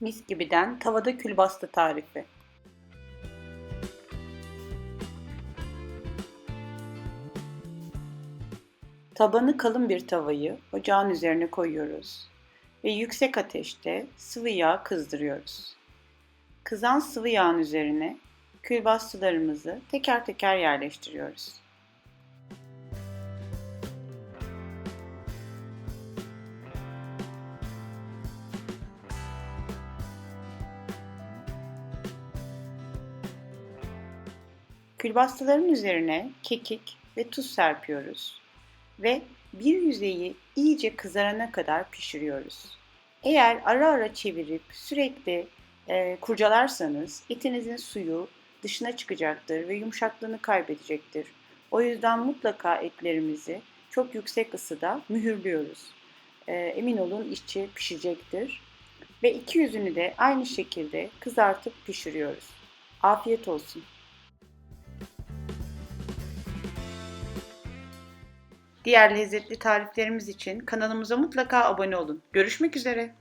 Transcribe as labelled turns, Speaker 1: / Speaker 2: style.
Speaker 1: Mis gibiden tavada külbastı tarifi. Tabanı kalın bir tavayı ocağın üzerine koyuyoruz ve yüksek ateşte sıvı yağ kızdırıyoruz. Kızan sıvı yağın üzerine külbastılarımızı teker teker yerleştiriyoruz. Külbastıların üzerine kekik ve tuz serpiyoruz ve bir yüzeyi iyice kızarana kadar pişiriyoruz. Eğer ara ara çevirip sürekli e, kurcalarsanız etinizin suyu dışına çıkacaktır ve yumuşaklığını kaybedecektir. O yüzden mutlaka etlerimizi çok yüksek ısıda mühürlüyoruz. E, emin olun işçi pişecektir. Ve iki yüzünü de aynı şekilde kızartıp pişiriyoruz. Afiyet olsun. Diğer lezzetli tariflerimiz için kanalımıza mutlaka abone olun. Görüşmek üzere.